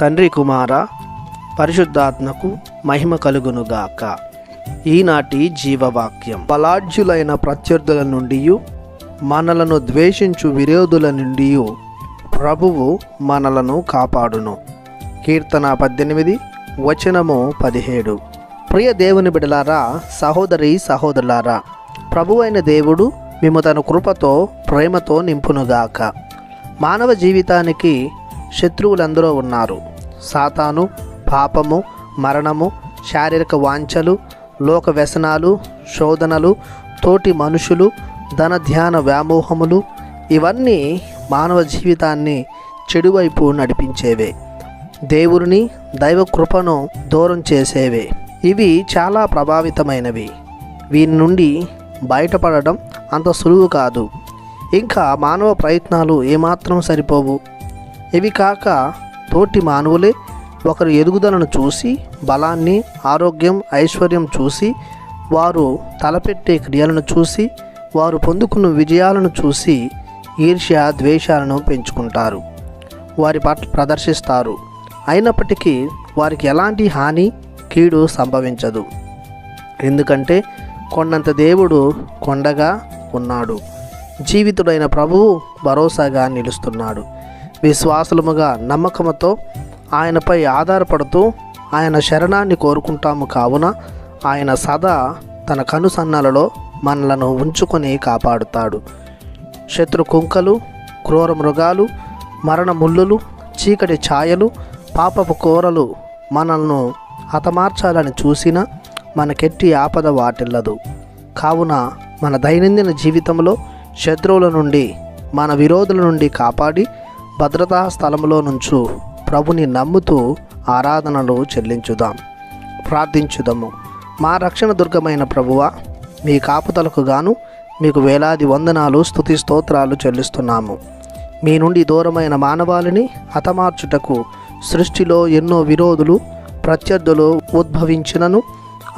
తండ్రి కుమార పరిశుద్ధాత్మకు మహిమ కలుగునుగాక. ఈనాటి జీవవాక్యం. బలాఢ్యులైన ప్రత్యర్థుల నుండి మనలను ద్వేషించు విరోధుల నుండి ప్రభువు మనలను కాపాడును. కీర్తన పద్దెనిమిది వచనము పదిహేడు. ప్రియ దేవుని బిడలారా సహోదరి సహోదరులారా ప్రభువైన దేవుడు మేము తన కృపతో ప్రేమతో నింపునుగాక. మానవ జీవితానికి శత్రువులందరూ ఉన్నారు. సాతాను పాపము మరణము శారీరక వాంఛలు లోక వ్యసనాలు శోధనలు తోటి మనుషులు ధన ధ్యాన వ్యామోహములు ఇవన్నీ మానవ జీవితాన్ని చెడువైపు నడిపించేవే. దేవుని దైవ కృపను దూరం చేసేవే. ఇవి చాలా ప్రభావితమైనవి. వీరి నుండి బయటపడడం అంత సులువు కాదు. ఇంకా మానవ ప్రయత్నాలు ఏమాత్రం సరిపోవు. ఇవి కాక తోటి మానవులే ఒకరు ఎదుగుదలను చూసి బలాన్ని ఆరోగ్యం ఐశ్వర్యం చూసి వారు తలపెట్టే క్రియలను చూసి వారు పొందుకున్న విజయాలను చూసి ఈర్ష్య ద్వేషాలను పెంచుకుంటారు. వారి పట్ల ప్రదర్శిస్తారు. అయినప్పటికీ వారికి ఎలాంటి హాని కీడు సంభవించదు. ఎందుకంటే కొండంత దేవుడు కొండగా ఉన్నాడు. జీవితుడైన ప్రభువు భరోసాగా నిలుస్తున్నాడు. విశ్వాసులముగా నమ్మకముతో ఆయనపై ఆధారపడుతూ ఆయన శరణాన్ని కోరుకుంటాము కావున ఆయన సదా తన కనుసన్నలలో మనలను ఉంచుకొని కాపాడుతాడు. శత్రు కుంకలు క్రూర మృగాలు మరణ ముళ్ళులు చీకటి ఛాయలు పాపపు కోరలు మనల్ని హతమార్చాలని చూసినా మనకెట్టి ఆపద వాటిల్లదు. కావున మన దైనందిన జీవితంలో శత్రువుల నుండి మన విరోధుల నుండి కాపాడి భద్రతా స్థలంలో నుంచు ప్రభుని నమ్ముతూ ఆరాధనలు చెల్లించుదాం. ప్రార్థించుదాము. మా రక్షణ దుర్గమైన ప్రభువ మీ కాపుతలకు గాను మీకు వేలాది వందనాలు స్థుతి స్తోత్రాలు చెల్లిస్తున్నాము. మీ నుండి దూరమైన మానవాళిని హతమార్చుటకు సృష్టిలో ఎన్నో విరోధులు ప్రత్యర్థులు ఉద్భవించినను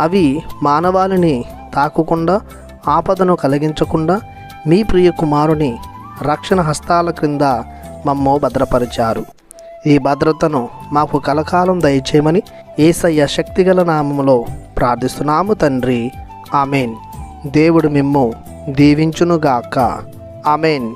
అవి మానవాళిని తాకుకుండా ఆపదను కలిగించకుండా మీ ప్రియ కుమారుని రక్షణ హస్తాల క్రింద మమ్ము భద్రపరిచారు. ఈ భద్రతను మాకు కలకాలం దయచేయమని ఏసయ్య శక్తిగల నామములో ప్రార్థిస్తున్నాము తండ్రి. ఆమెన్. దేవుడు మిమ్ము దీవించునుగాక. ఆమెన్.